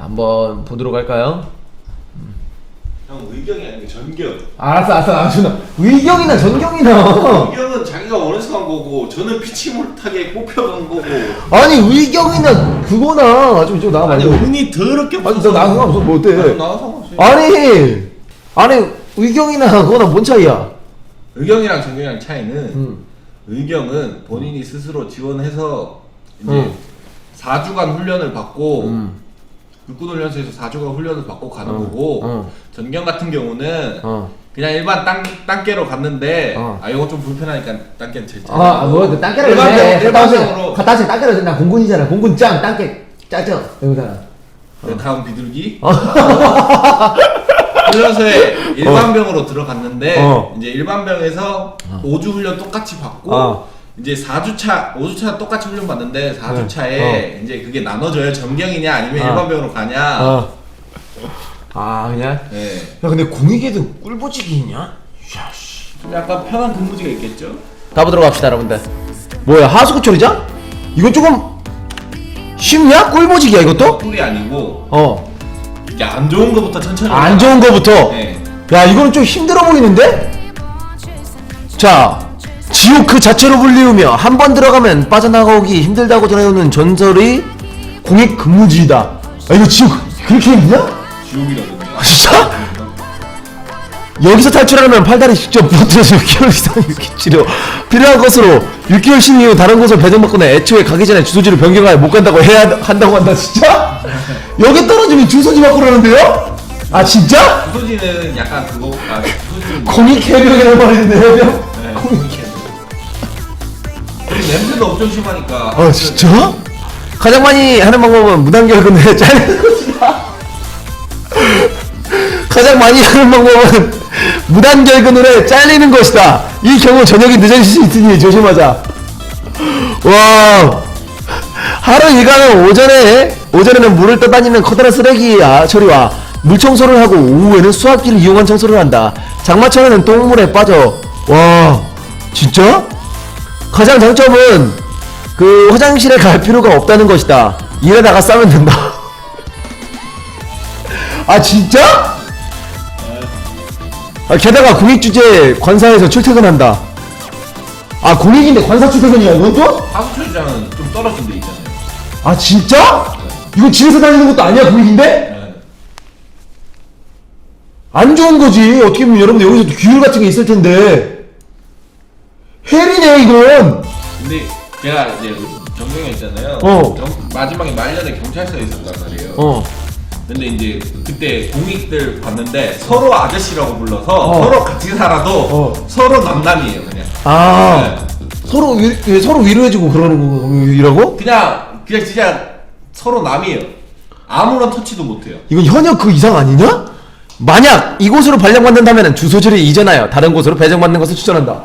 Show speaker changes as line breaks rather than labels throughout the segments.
한번 보도록 할까요?
형 의경이 아니고 전경.
알았어 알았어 알았어 의경이나 전경이나
의경은 자기가 원해서 한 거고 저는 피치 못하게 뽑혀간 거고.
아니 의경이나 그거나 좀 좀 나가
아니
말고
운이 더럽게
아니 너 나가 상관없어 뭐 어때
나.
아니 아니 의경이나 그거나 뭔 차이야
의경이랑 전경이랑 차이는
음.
의경은 본인이 스스로 지원해서 이제
음.
4주간 훈련을 받고
음.
육군 훈련소에서 4주간 훈련을 받고 가는
어.
거고
어.
전경 같은 경우는
어.
그냥 일반 땅 땅개로 갔는데
어.
아 이거 좀 불편하니까 땅개는 제일
아, 뭐, 땅깨를
일반
해. 갔다 오세요.
일반적으로
갔다 오세요. 땅깨를 나 공군이잖아. 공군 짱, 땅깨 짜죠. 여기잖아.
네, 다음 비둘기
어.
훈련소에 일반병으로 들어갔는데
어.
이제 일반병에서 5주 훈련 똑같이 받고
어.
이제 4주차 5주차 똑같이 훈련 받는데 4주차에
네.
이제 그게 나눠져요 전경이냐 아니면
어.
일반 병으로 가냐
어. 아, 그냥?
네.
야, 근데 공익에도 꿀보직이 있냐? 야, 씨.
좀 약간 편한 근무지가 있겠죠
가보도록 합시다, 여러분들. 뭐야, 하수구 처리장? 이거 조금 쉽냐? 꿀보직이야, 이것도?
꿀이 아니고
어.
이게 안 좋은 거부터 천천히
안 좋은 거부터.
네.
야, 이거는 좀 힘들어 보이는데? 자, 지옥 그 자체로 불리우며 한 번 들어가면 빠져나가기 힘들다고 전해오는 전설의 공익 근무지이다. 아, 이거 지옥 그렇게 힘드냐?
지옥이라든가
아, 진짜? 여기서 탈출하려면 팔다리 직접 부러뜨려서 6개월 이상 유기치료 필요한 것으로 6개월 신 이후 다른 곳으로 배정받거나 애초에 가기 전에 주소지를 변경하여 못 간다고 해야 한다고 한다 진짜? 여기 떨어지면 주소지 바꾸라는데요 아 진짜?
주소지는 약간 그거 아 주소지는
공익 해병이라는 말이 있네 해병?
네, 공익 냄새도 엄청 심하니까.
아 진짜? 가장 많이 하는 방법은 무단결근을 자르는 것이다. 가장 많이 하는 방법은 무단결근으로 잘리는 것이다. 이 경우 저녁이 늦어질 수 있으니 조심하자. 와 하루 일과는 오전에 오전에는 물을 떠다니는 커다란 쓰레기야 처리와 물 청소를 하고 오후에는 수압기를 이용한 청소를 한다. 장마철에는 똥물에 빠져. 와 진짜? 가장 장점은 그 화장실에 갈 필요가 없다는 것이다. 일하다가 싸면 된다. 아 진짜? 아, 게다가 공익 주제 관사에서 출퇴근한다. 아 공익인데 관사 출퇴근이야 이건 또?
하수처리장은 좀 떨어진 데 있잖아요
아 진짜? 이거 집에서 다니는 것도 아니야 공익인데?
네.
안 좋은 거지. 어떻게 보면 여러분들 여기서 규율 같은 게 있을 텐데 헬이네 이건.
근데 제가 이제 정경에 있잖아요
어.
정- 마지막에 말년에 경찰서에 있었단 말이에요
어.
근데 이제 그때 공익들 봤는데 서로 아저씨라고 불러서
어.
서로 같이 살아도
어.
서로 남남이에요 그냥
아
네.
서로 위, 왜 서로 위로해주고 그러는 거라고?
그냥 그냥 진짜 서로 남이에요 아무런 터치도 못해요
이건 현역 그 이상 아니냐? 만약 이곳으로 발령받는다면 주소지를 이전하여 다른 곳으로 배정받는 것을 추천한다.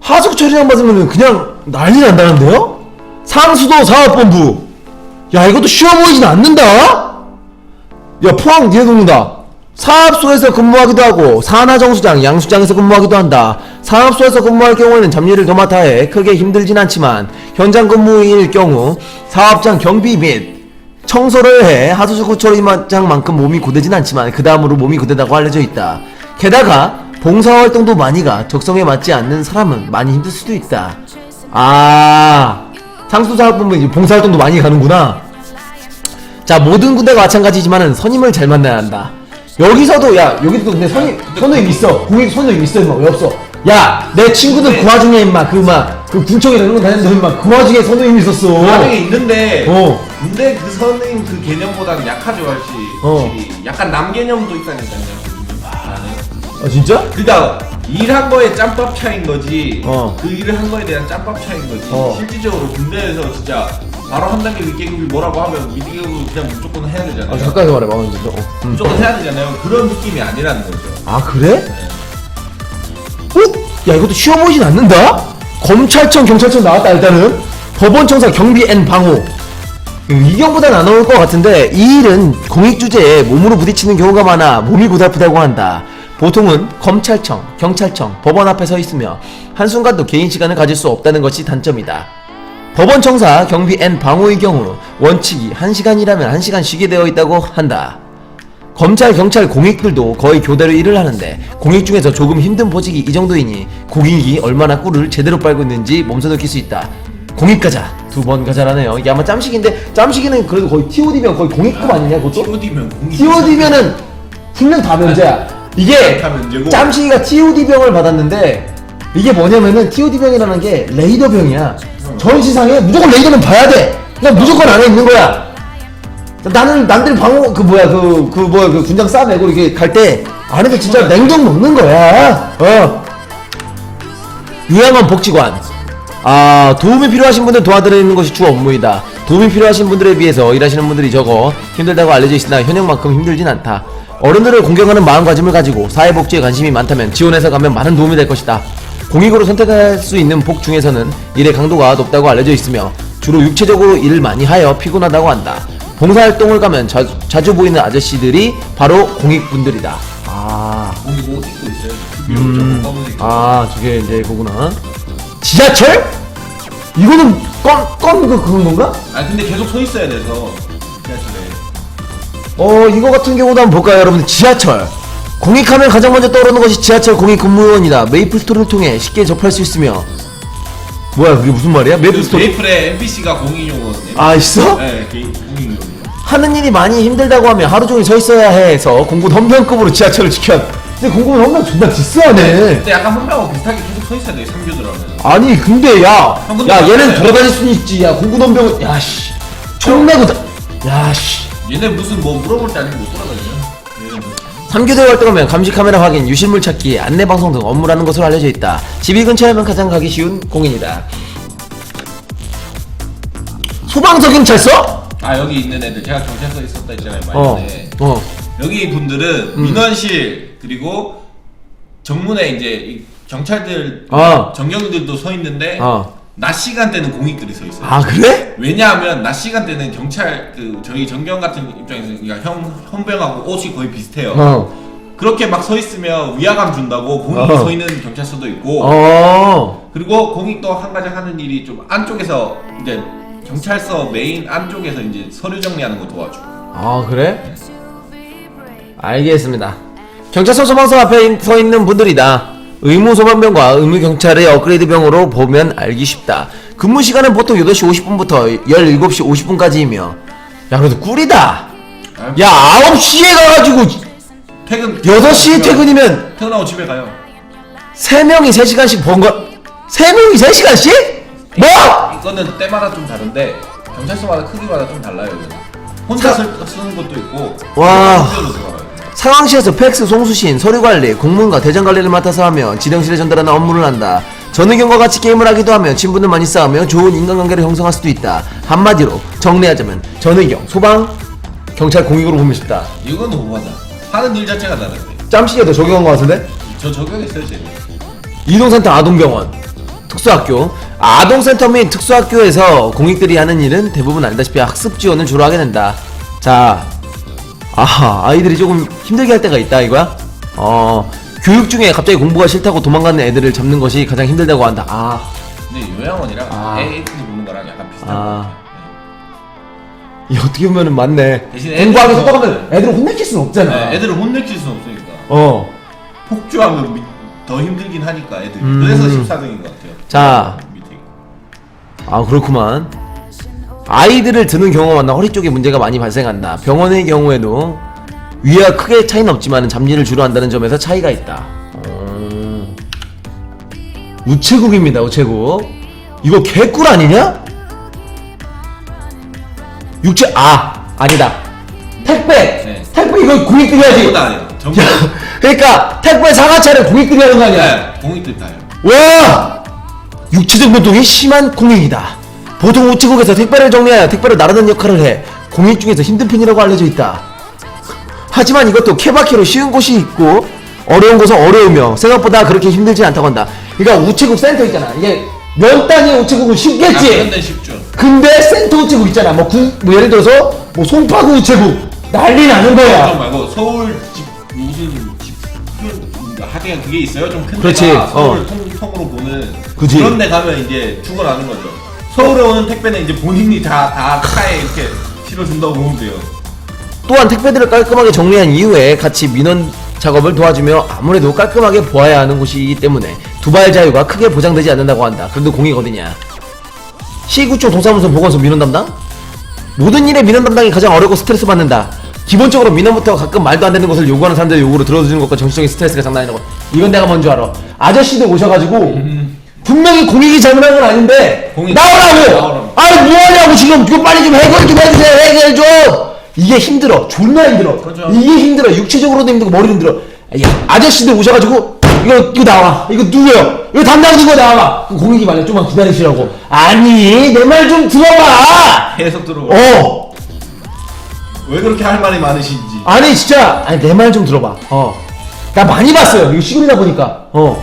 하숙 처리장 받으면 그냥 난리 난다는데요? 상수도 사업본부. 야 이것도 쉬워 보이진 않는다. 야 포항 뒤에 돕는다. 사업소에서 근무하기도 하고 산하정수장, 양수장에서 근무하기도 한다. 사업소에서 근무할 경우에는 잡일을 도맡아 해 크게 힘들진 않지만 현장 근무일 경우 사업장 경비 및 청소를 해 하수구 처리장만큼 몸이 고되진 않지만 그 다음으로 몸이 고되다고 알려져 있다. 게다가 봉사활동도 많이 가 적성에 맞지 않는 사람은 많이 힘들 수도 있다. 아 상수사업본부 이제 봉사활동도 많이 가는구나. 자 모든 군대가 마찬가지지만은 선임을 잘 만나야 한다. 여기서도 야 여기도 근데 선임 선임 있어 공익 선임 있어 임마 왜 없어? 야 내 친구들 그 와중에 임마 그막그 군청이나 이런 거 다녔는데 임마 그 와중에 선임 있었어.
나중에 있는데
어.
근데 그 선생님 그 개념보다는 약하죠 훨씬
어.
확실히 약간 남 개념도 있다니까요
아 진짜?
그니까 일한 거에 짬밥 차인 거지
어.
그 일을 한 거에 대한 짬밥 차인 거지
어.
실질적으로 군대에서 진짜 바로 한 단계 윗계급이 뭐라고 하면 윗계급은 그냥 무조건 해야 되잖아요
아 가까이 말해봐 먼저. 어. 음.
무조건 해야 되잖아요 그런 느낌이 아니라는 거죠
아 그래? 어? 야 이것도 쉬워 보이진 않는다? 검찰청 경찰청 나왔다 일단은 법원청사 경비 N 방호 이경보단 안 어울 것 같은데 이 일은 공익 주제에 몸으로 부딪히는 경우가 많아 몸이 고달프다고 한다 보통은 검찰청, 경찰청, 법원 앞에 서 있으며 한순간도 개인 시간을 가질 수 없다는 것이 단점이다 법원 청사 경비 N 방호의 경우 원칙이 1시간이라면 1시간 쉬게 되어 있다고 한다. 검찰, 경찰, 공익들도 거의 교대로 일을 하는데 공익 중에서 조금 힘든 보직이 이 정도이니 공익이 얼마나 꿀을 제대로 빨고 있는지 몸소 느낄 수 있다. 공익 가자. 두 번 가자라네요. 이게 아마 짬식인데 짬식이는 그래도 거의 TOD면 거의 공익급 아니냐 그것도?
TOD면 공익.
TOD면은 훈련 다 면제야. 이게. 짬식이가 TOD 병을 받았는데 이게 뭐냐면은 TOD 병이라는 게 레이더 병이야. 전 시상에 무조건 레이더는 봐야 돼. 그냥 무조건 안에 있는 거야. 나는 남들 방어 그 뭐야 그 그 뭐야 그 군장 싸매고 이렇게 갈 때 안에서 진짜 냉동 먹는 거야. 어. 유양원 복지관. 아 도움이 필요하신 분들 도와드리는 것이 주 업무이다. 도움이 필요하신 분들에 비해서 일하시는 분들이 적어 힘들다고 알려져 있으나 현역만큼 힘들진 않다. 어른들을 공경하는 마음가짐을 가지고 사회복지에 관심이 많다면 지원해서 가면 많은 도움이 될 것이다. 공익으로 선택할 수 있는 복 중에서는 일의 강도가 높다고 알려져 있으며 주로 육체적으로 일을 많이 하여 피곤하다고 한다. 봉사활동을 가면 자, 자주 보이는 아저씨들이 바로 공익분들이다. 아,
공익 옷 입고 있어요. 음. 검은색.
아, 저게 이제 그구나. 지하철? 이거는 건, 건, 그, 그런 건가?
아 근데 계속 서 있어야 돼서.
어, 이거 같은 경우도 한번 볼까요, 여러분들? 지하철. 공익하면 가장 먼저 떠오르는 것이 지하철 공익 근무원이다. 메이플 스토리를 통해 쉽게 접할 수 있으며. 뭐야, 그게 무슨 말이야? 메이플
그
스토리?
메이플에 MBC가 공익용어.
아, 있어?
네, 공익용어.
하는 일이 많이 힘들다고 하면 하루 종일 서 있어야 해서 공군 헌병급으로 지하철을 지켜. 근데 공군 헌병 존나 디스하네.
근데 약간 혼자하고 비슷하게 계속 서 있어야 돼. 삼교들하면.
아니 근데 야,
형, 근데
야 얘는. 돌아다닐 수는 있지. 야 공군 헌병은 야씨, 총 메고 다, 야씨.
얘네 무슨 뭐 물어볼 때 아니고 못 돌아다니냐? 얘네 뭐.
3교대 활동하면 감시 카메라 확인, 유실물 찾기, 안내 방송 등 업무를 하는 것으로 알려져 있다. 집이 근처에면 가장 가기 쉬운 공인이다. 소방서 경찰서?
아 여기 있는 애들 제가 경찰서 있었다 했잖아요.
어,
말년에.
어.
여기 분들은 민원실 그리고 정문에 이제 이 경찰들
어.
정경들도 서 있는데
어.
낮 시간대는 공익들이 서 있어요.
아 그래?
왜냐하면 낮 시간대는 경찰 그 저희 정경 같은 입장에서 그러니까 형 헌병하고 옷이 거의 비슷해요.
어.
그렇게 막 서 있으면 위화감 준다고 공익
어.
서 있는 경찰서도 있고
어.
그리고 공익도 한 가지 하는 일이 좀 안쪽에서 이제 경찰서 메인 안쪽에서 이제 서류 정리하는 거 도와주고.
아 그래? 알겠습니다. 경찰서 소방서 앞에 인- 서 있는 분들이다. 의무 소방병과 의무 경찰의 업그레이드 병으로 보면 알기 쉽다. 근무 시간은 보통 8시 50분부터 17시 50분까지이며 야 그래도 꿀이다.
아,
야 9시에 가가지고
퇴근
6시에 퇴근이면
퇴근하고 집에 가요.
3명이 3시간씩 번 거. 3명이 3시간씩? 뭐?
이거는 때마다 좀 다른데 경찰서마다 크기마다 좀 달라요. 혼자 쓸- 쓰는 것도 있고
와.
혼자로 들어가요.
상황실에서 팩스, 송수신, 서류관리, 공문과 대장관리를 맡아서 하며 지령실에 전달하는 업무를 한다. 전의경과 같이 게임을 하기도 하며 친분을 많이 쌓으며 좋은 인간관계를 형성할 수도 있다. 한마디로 정리하자면 전의경, 소방, 경찰 공익으로 보면 싶다.
이건 오버다. 하는 일 자체가 다른데.
짬씨가 더 적용한 것 같은데?
저 적용했어요, 제.
이동센터 아동병원, 특수학교, 아동센터 및 특수학교에서 공익들이 하는 일은 대부분 알다시피 학습 지원을 주로 하게 된다. 자, 아하, 아이들이 조금 힘들게 할 때가 있다 이거야? 어, 교육 중에 갑자기 공부가 싫다고 도망가는 애들을 잡는 것이 가장 힘들다고 한다. 아,
근데 요양원이랑
아.
애 애들 보는 거랑 약간 비슷한
아.
거 같아요.
이 어떻게 보면은 맞네.
대신
공부하기
애들도-
속도가면 애들을 혼내킬 수는 없잖아.
네, 애들을 혼내킬 수는 없으니까.
어,
폭주하면 미- 더 힘들긴 하니까 애들 이.
음.
그래서 14등인 것 같아요.
자.
밑에 있고.
아 그렇구만. 아이들을 드는 경우가 많나 허리 쪽에 문제가 많이 발생한다. 병원의 경우에도 위와 크게 차이는 없지만 잡일을 주로 한다는 점에서 차이가 있다. 어... 우체국입니다. 우체국. 이거 개꿀 아니냐? 육체 아 아니다. 택배.
네.
택배 이거 공익들이 하지.
전부 다. 전부
야,
다.
그러니까 택배 상하차를 공익들이 하는 거 아니야?
네, 공익들 다 해요.
와! 육체적 노동이 심한 공익이다. 보통 우체국에서 택배를 정리하여 택배를 나르는 역할을 해 공익 중에서 힘든 편이라고 알려져 있다. 하지만 이것도 케바케로 쉬운 곳이 있고 어려운 곳은 어려우며 생각보다 그렇게 힘들지 않다고 한다. 그러니까 우체국 센터 있잖아. 이게 면 단위 우체국은
아,
쉽겠지.
그런 데 쉽죠.
근데 센터 우체국 있잖아. 뭐, 구, 뭐 예를 들어서 뭐 송파구 우체국 난리 나는
좀
거야.
말고 서울 집 무슨 집 하여튼 그게 있어요 좀큰
그렇지,
데가
어.
서울 통, 통으로 보는
그지.
그런 데 가면 이제 죽어나는 거죠 서울에 오는 택배는 이제 본인이 다, 다 차에 이렇게 실어준다고 보면 돼요.
또한 택배들을 깔끔하게 정리한 이후에 같이 민원 작업을 도와주며 아무래도 깔끔하게 보아야 하는 곳이기 때문에 두발 자유가 크게 보장되지 않는다고 한다. 그래도 공익거든요. 시구청 동사무소 보건소 민원 담당? 모든 일에 민원 담당이 가장 어렵고 스트레스 받는다. 기본적으로 민원부터 가끔 말도 안 되는 것을 요구하는 사람들의 요구를 들어주는 것과 정신적인 스트레스가 장난 아니라고. 이건 내가 뭔 줄 알아. 아저씨들 오셔가지고 분명히 공익이 잘못한 건 아닌데
공익-
나오라고!
나오라고.
아니 뭐하냐고 지금. 이거 빨리 좀 해결 좀 해주세요. 해결 좀! 이게 힘들어. 존나 힘들어.
그렇죠.
이게 힘들어. 육체적으로도 힘들고 머리도 힘들어. 야, 아저씨들 오셔가지고 이거 이거 나와. 이거 누구요? 이거 담당 누구 나와봐 그럼 공익이 말려. 좀만 기다리시라고. 아니 내 말 좀 들어봐.
계속 들어오.
어.
왜 그렇게 할 말이 많으신지.
아니 진짜. 아니 내 말 좀 들어봐. 어 나 많이 봤어요. 이거 시골이다 보니까. 어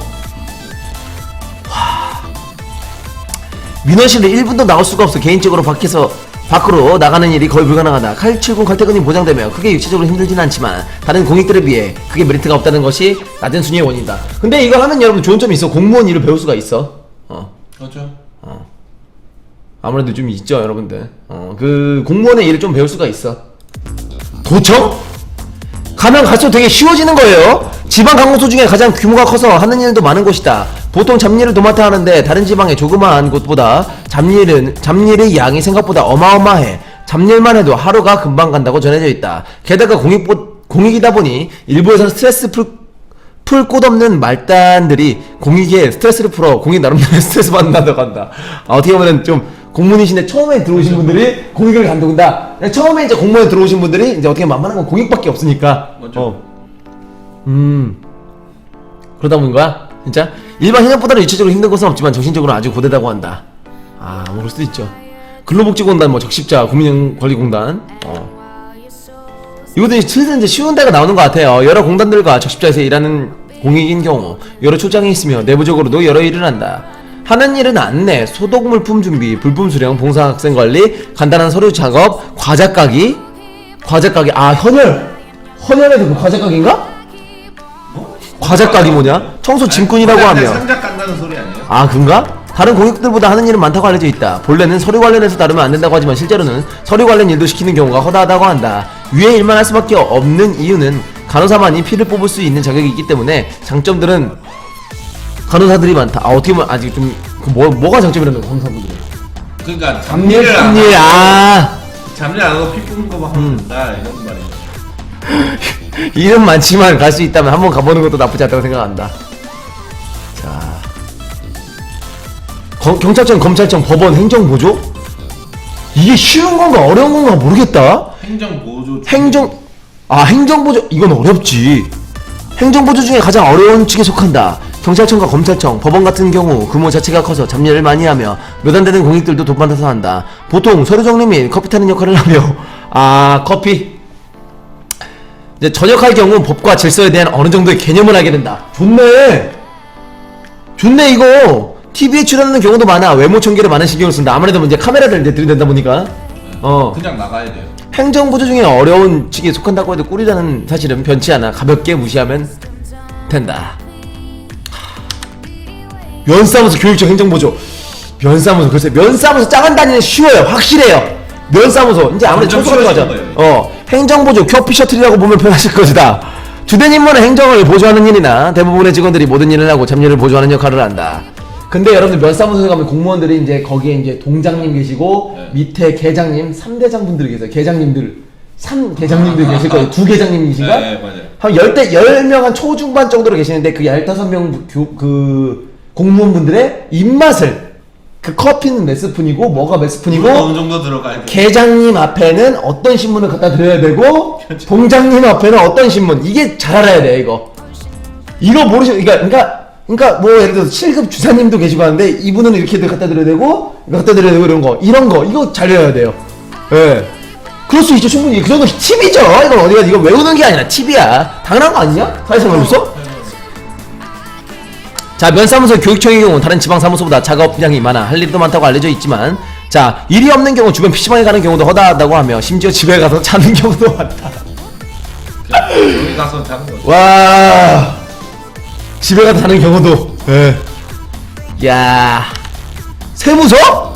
민원실에 1분도 나올 수가 없어. 개인적으로 밖에서 밖으로 나가는 일이 거의 불가능하다. 칼7군 칼퇴근이 보장되며 크게 육체적으로 힘들진 않지만 다른 공익들에 비해 크게 메리트가 없다는 것이 낮은 순위의 원인이다. 근데 이거 하면 여러분 좋은 점이 있어. 공무원 일을 배울 수가 있어. 어.
그렇죠.
아무래도 좀 있죠 여러분들. 어 그 공무원의 일을 좀 배울 수가 있어. 도청? 가면 갈수록 되게 쉬워지는 거예요 지방 강공소 중에 가장 규모가 커서 하는 일도 많은 곳이다 보통 잡일을 도맡아 하는데 다른 지방의 조그마한 곳보다 잡일은 잡일의 양이 생각보다 어마어마해 잡일만 해도 하루가 금방 간다고 전해져 있다 게다가 공익 공익이다 보니 일부에서는 스트레스 풀풀곳 없는 말단들이 공익에 스트레스를 풀어 공익 나름대로 스트레스 받는다고 한다. 아, 어떻게 보면 좀 공무원이신데 처음에 들어오신 분들이 공익을 간다군다. 처음에 이제 공무원에 들어오신 분들이 이제 어떻게 만만한 건 공익밖에 없으니까.
맞죠.
어. 음. 그러다 보는 거야? 진짜? 일반 현역보다는 유체적으로 힘든 것은 없지만 정신적으로 아주 고되다고 한다. 아, 뭐 그럴 수도 있죠. 근로복지공단, 뭐 적십자, 국민권리공단. 어. 이것도 슬슬 이제 쉬운 데가 나오는 것 같아요. 여러 공단들과 적십자에서 일하는 공익인 경우 여러 초장이 있으며 내부적으로도 여러 일을 한다. 하는 일은 안내, 소독 물품 준비, 불품 수령, 봉사 학생 관리, 간단한 서류 작업, 과자 까기, 과자 까기. 아 헌혈, 헌혈에도 그 과자 까기인가? 과자 까기 뭐냐? 청소 짐꾼이라고 하며.
상작 간다는 소리 아니에요?
아 그런가? 다른 공익들보다 하는 일은 많다고 알려져 있다. 본래는 서류 관련해서 다루면 안 된다고 하지만 실제로는 서류 관련 일도 시키는 경우가 허다하다고 한다. 위에 일만 할 수밖에 없는 이유는 간호사만이 피를 뽑을 수 있는 자격이 있기 때문에 장점들은 간호사들이 많다. 아 어떻게 보면 아직 좀그 뭐, 뭐가 장점이라는 거야 간호사분들이?
그러니까
잡일
잡일을 안
잡일 아
잡일 안 하고 피 뽑는 거만 하면 된다 이런 말이에요.
일은 많지만 갈 수 있다면 한번 가보는 것도 나쁘지 않다고 생각한다. 자, 거- 경찰청, 검찰청, 법원, 행정보조 이게 쉬운 건가 어려운 건가 모르겠다.
행정 보조
행정 아 행정보조 이건 어렵지. 행정보조 중에 가장 어려운 측에 속한다. 경찰청과 검찰청, 법원 같은 경우 규모 자체가 커서 잡일을 많이 하며 몇 안 되는 공익들도 돈받아서 한다. 보통 서류 정리 및 커피 타는 역할을 하며 아 커피 이제 전역할 경우 법과 질서에 대한 어느 정도의 개념을 알게 된다. 좋네. 좋네 이거. TV에 출연하는 경우도 많아. 외모 청결에 많은 신경을 쓴다. 아무래도 이제 카메라를 이제 들이댄다 보니까. 어.
그냥 나가야 돼요.
행정보조 중에 어려운 측에 속한다고 해도 꿀이라는 사실은 변치 않아. 가볍게 무시하면 된다. 하, 면사무소 교육청 행정보조. 면사무소 글쎄 면사무소 짜간 다니는 쉬워요. 확실해요. 면사무소 이제 아무래도 초소가 가죠. 어 행정보조 커피 셔틀이라고 보면 편하실 것이다. 주된 임무는 행정을 보조하는 일이나 대부분의 직원들이 모든 일을 하고 잡일을 보조하는 역할을 한다. 근데 여러분들 면사무소에 가면 공무원들이 이제 거기에 이제 동장님 계시고
네.
밑에 계장님, 3대장 분들이 계세요. 계장님들, 3 계장님들 계실 거예요. 두 계장님이신가?
네, 맞아요.
한 열대 열명한 초중반 정도로 계시는데 그 열다섯 명그 공무원분들의 입맛을 그 커피는 몇 스푼이고 뭐가 몇 스푼이고
어느 정도 들어가야 돼.
계장님 앞에는 어떤 신문을 갖다 드려야 되고 동장님 앞에는 어떤 신문. 이게 잘 알아야 돼 이거. 이거 모르시 그러니까 그러니까 그러니까 뭐 예를 들어서 7급 주사님도 계시고 하는데 이분은 이렇게 갖다 드려야 되고 이거 갖다 드려야 되고 이런 거. 이런 거. 이거 잘 외워야 돼요. 예. 그럴 수 있죠. 충분히. 그 정도 팁이죠. 이건 어디가 이거 외우는 게 아니라 팁이야. 당연한 거 아니냐? 사회생활 없어? 자 면사무소 교육청의 경우 다른 지방 사무소보다 작업 분량이 많아 할 일도 많다고 알려져 있지만 자 일이 없는 경우 주변 PC방에 가는 경우도 허다하다고 하며 심지어 집에 가서 자는 경우도 많다
여기 가서 자는 거죠.
와 집에 가서 자는 경우도 예. 야 세무서?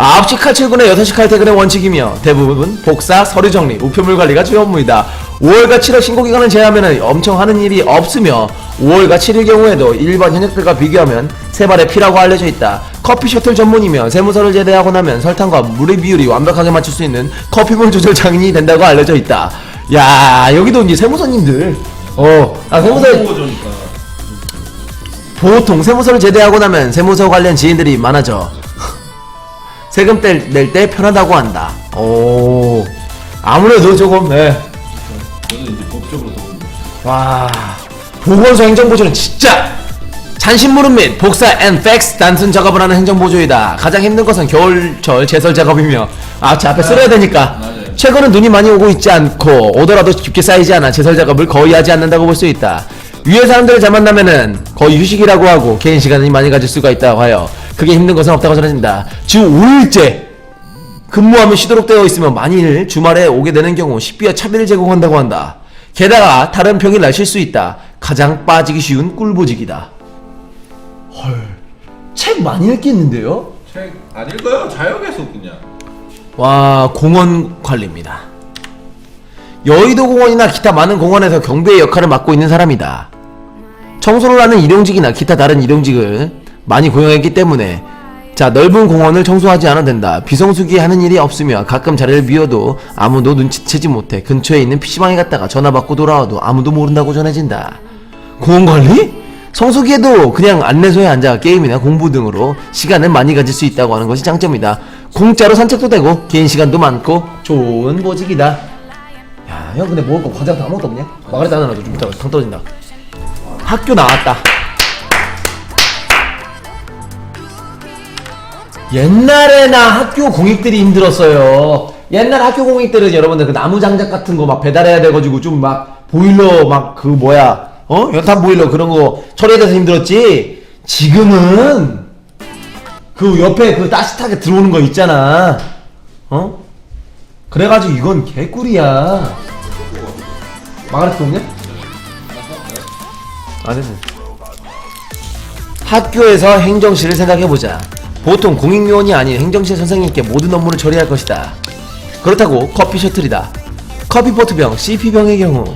9시 칼 출근에 6시 칼 퇴근의 원칙이며 대부분 복사, 서류 정리, 우표물 관리가 주요 업무이다. 5월과 7월 신고 기간을 제외하면 엄청 하는 일이 없으며 5월과 7일 경우에도 일반 현역들과 비교하면 세 발의 피라고 알려져 있다. 커피 셔틀 전문이며 세무서를 제대하고 나면 설탕과 물의 비율이 완벽하게 맞출 수 있는 커피물 조절 장인이 된다고 알려져 있다. 야 여기도 이제 세무서님들 어, 아 세무서. 보통 세무서를 제대하고 나면 세무서 관련 지인들이 많아져. 세금 낼 때 편하다고 한다. 오, 아무래도 조금, 네.
저는 이제 법적으로 더
와, 보건소 행정보조는 진짜 잔신무름 및 복사 앤 팩스 단순 작업을 하는 행정보조이다. 가장 힘든 것은 겨울철 제설 작업이며, 아, 제 앞에 쓸어야 되니까.
맞아요.
최근은 눈이 많이 오고 있지 않고 오더라도 깊게 쌓이지 않아 제설 작업을 거의 하지 않는다고 볼 수 있다. 위에 사람들을 잘 만나면은 거의 휴식이라고 하고 개인 시간이 많이 가질 수가 있다고 하여 그게 힘든 것은 없다고 전해진다. 주 5일째 근무하면 쉬도록 되어 있으면 만일 주말에 오게 되는 경우 식비와 차비를 제공한다고 한다. 게다가 다른 평일 쉴수 있다. 가장 빠지기 쉬운 꿀보직이다. 헐, 책 많이 읽겠는데요?
책 안 읽어요. 자역에서 그냥.
와 공원 관리입니다. 여의도 공원이나 기타 많은 공원에서 경비의 역할을 맡고 있는 사람이다. 청소를 하는 일용직이나 기타 다른 일용직을 많이 고용했기 때문에 자 넓은 공원을 청소하지 않아도 된다. 비성수기 하는 일이 없으며 가끔 자리를 비워도 아무도 눈치채지 못해 근처에 있는 PC방에 갔다가 전화 받고 돌아와도 아무도 모른다고 전해진다. 공원 관리? 성수기에도 그냥 안내소에 앉아 게임이나 공부 등으로 시간을 많이 가질 수 있다고 하는 것이 장점이다. 공짜로 산책도 되고 개인 시간도 많고 좋은 보직이다. 야, 형 근데 먹을 거 과자 다 아무것도 없냐? 마가리타 하나 놔줘. 좀 이따가 당 떨어진다. 학교 나왔다. 옛날에나 학교 공익들이 힘들었어요. 옛날 학교 공익들은 여러분들 그 나무 장작 같은 거 막 배달해야 돼가지고 좀 막 보일러 막 그 뭐야 어 연탄 보일러 그런 거 처리해야 돼서 힘들었지. 지금은 그 옆에 그 따뜻하게 들어오는 거 있잖아. 어? 그래가지고 이건 개꿀이야. 마가렛 없냐? 아 됐어. 학교에서 행정실을 생각해보자. 보통 공익요원이 아닌 행정실 선생님께 모든 업무를 처리할 것이다. 그렇다고 커피 셔틀이다. 커피 포트병, CP병의 경우.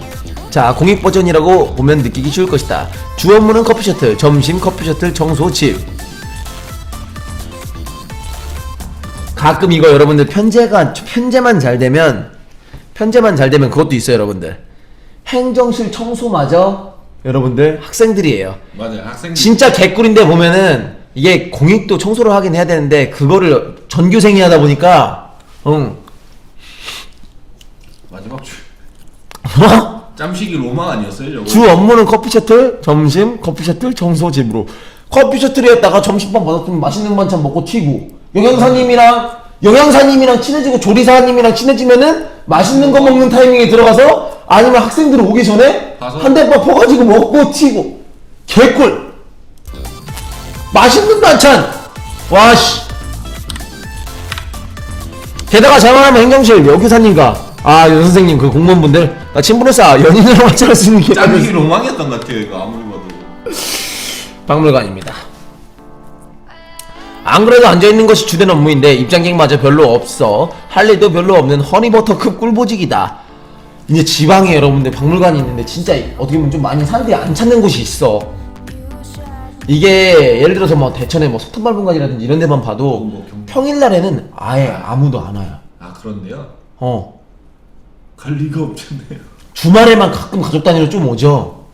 자, 공익 버전이라고 보면 느끼기 쉬울 것이다. 주 업무는 커피 셔틀, 점심 커피 셔틀, 청소, 집. 가끔 이거 여러분들 편제가, 편제만 잘 되면, 편제만 잘 되면 그것도 있어요, 여러분들. 행정실 청소마저 여러분들 학생들이에요.
맞아요. 학생
진짜 개꿀인데 보면은 이게 공익도 청소를 하긴 해야 되는데 그거를 전교생이 하다 보니까 응
마지막 주
뭐?
짬식이 로망 아니었어요, 저거?
주 업무는 커피 셔틀 점심 커피 셔틀 청소 집으로 커피 셔틀이었다가 점심밥 받았으면 맛있는 반찬 먹고 튀고 영양사님이랑 영양사님이랑 친해지고 조리사님이랑 친해지면은 맛있는 거 먹는 타이밍에 들어가서 아니면 학생들 오기 전에
가서?
한 대밥 퍼가지고 먹고 튀고 개꿀 맛있는 반찬 와씨 게다가 잘만하면 행정실 여교사님과 아 여선생님 그 공무원분들 나 친분을쌓아 연인으로 맞춰할 수 있는 게
짬식이 로망이었던 것 같아요, 이거 아무리 봐도.
박물관입니다. 안 그래도 앉아있는 것이 주된 업무인데 입장객마저 별로 없어 할 일도 별로 없는 허니버터급 꿀보직이다. 이제 지방에 여러분들 박물관이 있는데 진짜 어떻게 보면 좀 많이 사람들이 안 찾는 곳이 있어. 이게 예를 들어서 뭐 대천에 뭐 석탄발분관이라든지 이런 데만 봐도
뭐 경-
평일날에는 아예 아무도 안 와요.
아, 그런데요?
어
갈 리가 없잖아요.
주말에만 가끔 가족 단위로 좀 오죠.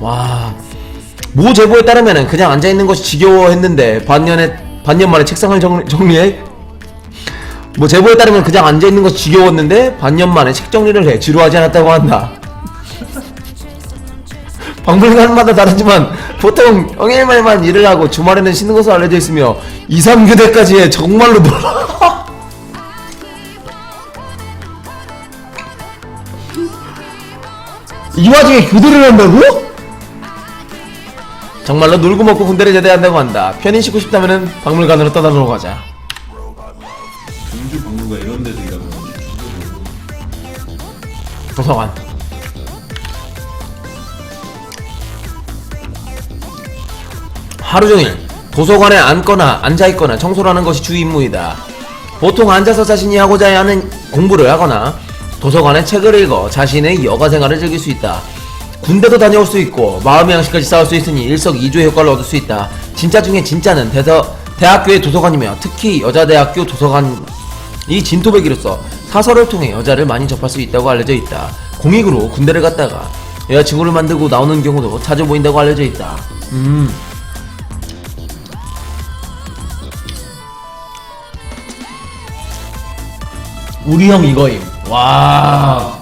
와. 모 제보에 따르면은 그냥 앉아 있는 것이 지겨워했는데 반년에 반년 만에 책상을 정, 정리해. 뭐 제보에 따르면 그냥 앉아 있는 것이 지겨웠는데 반년 만에 책 정리를 해 지루하지 않았다고 한다. 박물관마다 다르지만 보통 평일말만 일을 하고 주말에는 쉬는 것으로 알려져 있으며 2, 3교대까지 해 정말로 놀라. 이 와중에 교대를 한다고? 정말로 놀고 먹고 군대를 제대한다고 한다. 편히 쉬고 싶다면은 박물관으로 떠나러 가자.
박물관 이런 데서 일하면
도서관. 하루 종일 도서관에 앉거나 앉아있거나 청소를 하는 것이 주 임무이다. 보통 앉아서 자신이 하고자 하는 공부를 하거나 도서관에 책을 읽어 자신의 여가 생활을 즐길 수 있다. 군대도 다녀올 수 있고 마음의 양식까지 쌓을 수 있으니 일석이조의 효과를 얻을 수 있다. 진짜 중에 진짜는 대서, 대학교의 도서관이며 특히 여자대학교 도서관이 진토배기로서 사설을 통해 여자를 많이 접할 수 있다고 알려져 있다. 공익으로 군대를 갔다가 여자친구를 만들고 나오는 경우도 자주 보인다고 알려져 있다. 음. 우리 형 이거임. 와.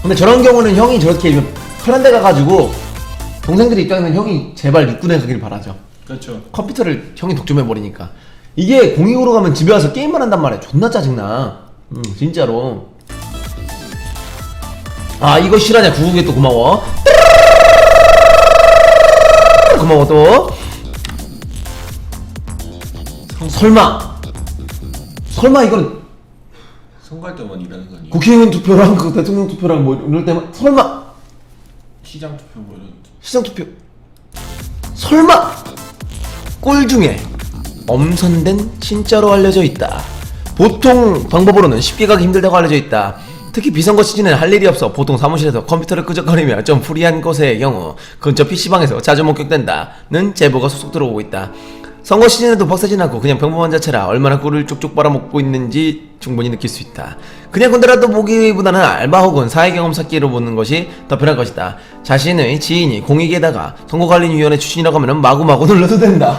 근데 저런 경우는 형이 저렇게 좀 편한 데 가가지고 동생들 입장에서는 형이 제발 육군에 가길 바라죠.
그렇죠.
컴퓨터를 형이 독점해버리니까. 이게 공익으로 가면 집에 와서 게임만 한단 말이야. 존나 짜증나. 음, 진짜로. 아, 이거 실화냐? 구국에 또 고마워. 고마워 또. 설마. 설마 이건
선거할 때만 일하는 거 아니에요?
국회의원 투표랑 그 대통령 투표랑 뭐 이럴 때만 설마
시장 투표 뭐 이런
시장 투표 설마 꼴 중에 엄선된 진짜로 알려져 있다. 보통 방법으로는 쉽게 가기 힘들다고 알려져 있다. 특히 비선거 시즌에는 할 일이 없어 보통 사무실에서 컴퓨터를 끄적거리며 좀 프리한 곳의 경우 근처 PC방에서 자주 목격된다는 제보가 속속 들어오고 있다. 선거 시즌에도 벅차진 않고 그냥 평범한 자체라 얼마나 꿀을 쭉쭉 빨아먹고 있는지 충분히 느낄 수 있다. 그냥 군대라도 보기보다는 알바 혹은 사회 경험 쌓기로 보는 것이 더 편할 것이다. 자신의 지인이 공익에다가 선거관리위원회 출신이라고 하면 마구마구 눌러도 된다.